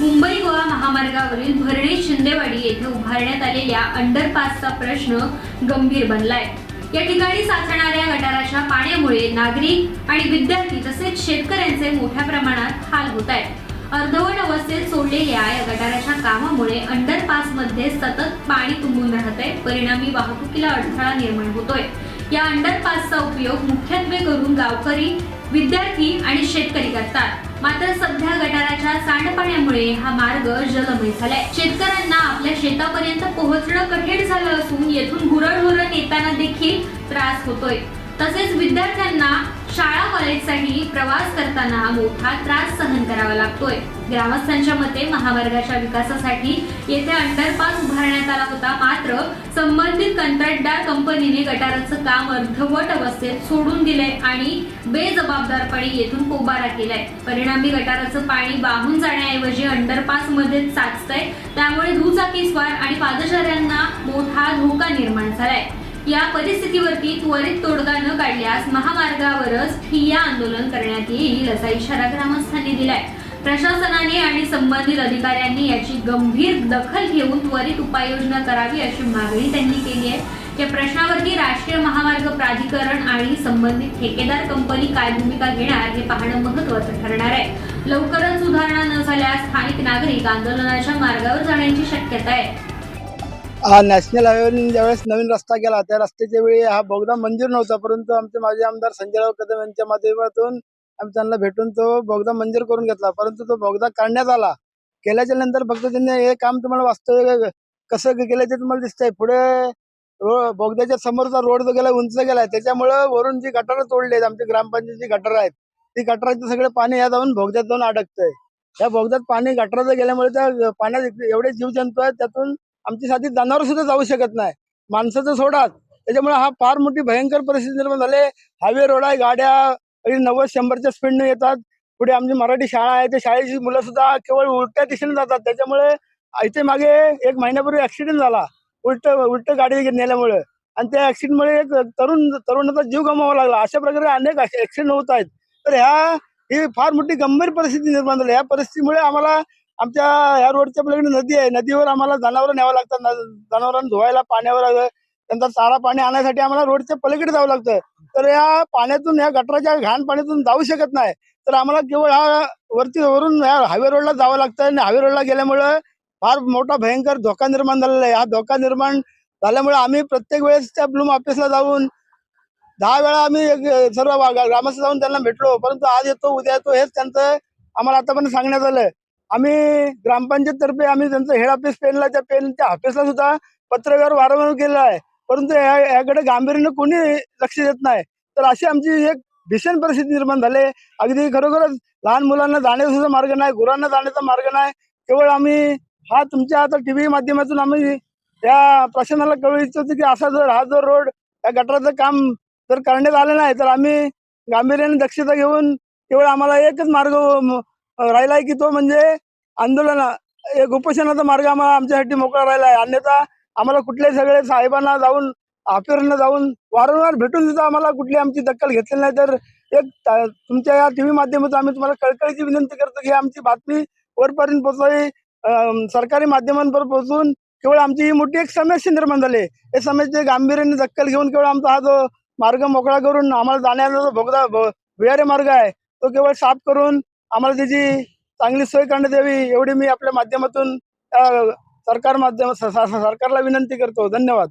मुंबई गोवा महामार्गावरील भरणे शिंदेवाडी येथे उभारण्यात आलेल्या अंडरपासचा प्रश्न गंभीर बनलाय. या ठिकाणी साचणाऱ्या गटाराच्या पाण्यामुळे नागरिक आणि विद्यार्थी तसेच शेतकऱ्यांचे मोठ्या प्रमाणात हाल होत आहेत अर्धवट अवस्थेत सोडलेल्या या गटाराच्या कामामुळे अंडरपासमध्ये सतत पाणी तुंबून राहत आहे परिणामी वाहतुकीला अडथळा निर्माण होतोय. या अंडरपासचा उपयोग मुख्यत्वे करून गावकरी विद्यार्थी आणि शेतकरी करतात. मात्र सध्या गटाराच्या सांडपाण्यामुळे हा मार्ग जलमय झालाय. शेतकऱ्यांना आपल्या शेतापर्यंत पोहोचणं कठीण झालं असून येथून गुरढोरण येताना देखील त्रास होतोय. तसेच विद्यार्थ्यांना शाळा कॉलेजसाठी प्रवास करताना मोठा त्रास सहन करावा लागतोय. ग्रामस्थांच्या मते महामार्गाच्या विकासासाठी येथे अंडरपास उभारण्यात आला होता. मात्र संबंधित कंत्राटदार कंपनीने गटाराचं काम अर्धवट अवस्थेत सोडून दिलंय आणि बेजबाबदारपणे येथून पोबारा केलाय. परिणामी गटाराचं पाणी वाहून जाण्याऐवजी अंडरपासमध्ये साचतंय. त्यामुळे दुचाकीस्वार आणि पादचाऱ्यांना मोठा धोका निर्माण झालाय. या परिस्थितीवरती त्वरित तोडगा न काढल्यास महामार्गावरच ठिय्या आंदोलन करण्यात येईल असा इशारा ग्रामस्थांनी दिलाय. प्रशासनाने आणि संबंधित अधिकाऱ्यांनी याची गंभीर दखल घेऊन त्वरित उपाययोजना करावी अशी मागणी त्यांनी केली आहे. या प्रश्नावरती राष्ट्रीय महामार्ग प्राधिकरण आणि संबंधित ठेकेदार कंपनी काय भूमिका घेणार हे पाहणं महत्वाचं ठरणार आहे. लवकरच सुधारणा न झाल्यास स्थानिक नागरिक आंदोलनाच्या मार्गावर जाण्याची शक्यता आहे. नॅशनल हायवेवरून ज्यावेळेस नवीन रस्ता गेला त्या रस्त्याच्या वेळी हा बोगदा मंजूर नव्हता परंतु आमचे माजी आमदार संजयराव कदम यांच्या माध्यमातून आम्ही त्यांना भेटून तो बोगदा मंजूर करून घेतला परंतु तो बोगदा काढण्यात आला. केल्याच्यानंतर फक्त त्यांनी हे काम तुम्हाला वास्तव कसं केलं ते तुम्हाला दिसतंय. पुढे बोगद्याच्या समोरचा रोड जो गेला उंच गेलाय त्याच्यामुळं वरून जी गटारं तोडली आहेत आमची ग्रामपंचायतची गटारं आहेत ती गटाराचं सगळं पाणी या जाऊन बोगद्यात जाऊन अडकतंय. त्या बोगद्यात पाणी गटाराचं गेल्यामुळे त्या पाण्यात एवढे जीवजंतू आहेत त्यातून आमची साधी जनावर सुद्धा जाऊ शकत नाही. माणसाचं सोडाच. त्याच्यामुळे हा फार मोठी भयंकर परिस्थिती निर्माण झाली हायवे रोड आहे गाड्या नव्वद शंभरच्या स्पीडने येतात. पुढे आमची मराठी शाळा आहे. त्या शाळेची मुलं सुद्धा केवळ उलट्या दिशेने जातात. त्याच्यामुळे इथे मागे एक महिन्यापूर्वी ऍक्सिडेंट झाला. उलट उलट गाडी नेल्यामुळे. आणि त्या ऍक्सिडेंटमुळे एक तरुण तरुणाचा जीव गमावा लागला. अशा प्रकारे अनेक ऍक्सिडेंट होत आहेत. तर ह्या ही फार मोठी गंभीर परिस्थिती निर्माण झाली. या परिस्थितीमुळे आम्हाला आमच्या ह्या रोडच्या पलीकडे नदी आहे. नदीवर आम्हाला जनावरं न्यावं लागतात. न- जनावरांना धुवायला पाण्यावर त्यांचा चारा पाणी आणण्यासाठी आम्हाला रोडच्या पलीकडे जावं लागतं. तर या पाण्यातून या गटराच्या घाण पाण्यातून जाऊ शकत नाही. तर आम्हाला केवळ हा वरती वरून या हायवे रोडला जावं लागतं आणि हायवे रोडला गेल्यामुळं फार मोठा भयंकर धोका निर्माण झालेला आहे. हा धोका निर्माण झाल्यामुळे आम्ही प्रत्येक वेळेस त्या ब्लूम ऑफिसला जाऊन दहा वेळा आम्ही सर्व ग्रामस्थ जाऊन त्यांना भेटलो. परंतु आज येतो उद्या येतो हेच त्यांचं आम्हाला आतापर्यंत सांगण्यात आलं. आम्ही ग्रामपंचायत तर्फे आम्ही त्यांचं हेड ऑफिस पेनला त्या पेनच्या ऑफिसला सुद्धा पत्रव्यवहार वारंवार केला आहे. परंतु या- याकडे गांभीर्यानं कोणी लक्ष देत नाही. तर अशी आमची एक भीषण परिस्थिती निर्माण झाली. अगदी खरोखरच लहान मुलांना जाण्याचा सुद्धा मार्ग नाही गुरांना जाण्याचा मार्ग नाही. केवळ आम्ही हा तुमच्या आता टी व्ही माध्यमातून आम्ही या प्रशासनाला कळू इच्छितो की असा जर हा जर रोड या गटाराचं काम जर करण्यात आलं नाही तर आम्ही गांभीर्याने दक्षता घेऊन केवळ आम्हाला एकच मार्ग राहिलाय राहिला आहे की तो म्हणजे आंदोलन एक उपोषणाचा मार्ग आम्हाला आमच्यासाठी मोकळा राहिला आहे. अन्यथा आम्हाला कुठले सगळे साहेबांना जाऊन ऑफिसरना जाऊन वारंवार भेटून सुद्धा आम्हाला कुठली आमची दखल घेतली नाही. तर एक तुमच्या या टीव्ही माध्यमातून आम्ही तुम्हाला कळकळीची विनंती करतो की आमची बातमी वरपर्यंत पोहोचावी. सरकारी माध्यमांपर्यंत पोहोचून केवळ आमची ही मोठी एक समस्या निर्माण झाली हे समस्या गांभीर्याने दखल घेऊन केवळ आमचा हा जो मार्ग मोकळा करून आम्हाला जाण्याचा जो भोगदा भुयारी मार्ग आहे तो केवळ साफ करून आम्हाला त्याची चांगली सोय करण्यात यावी एवढी मी आपल्या माध्यमातून सरकार माध्यम सरकारला विनंती करतो. धन्यवाद.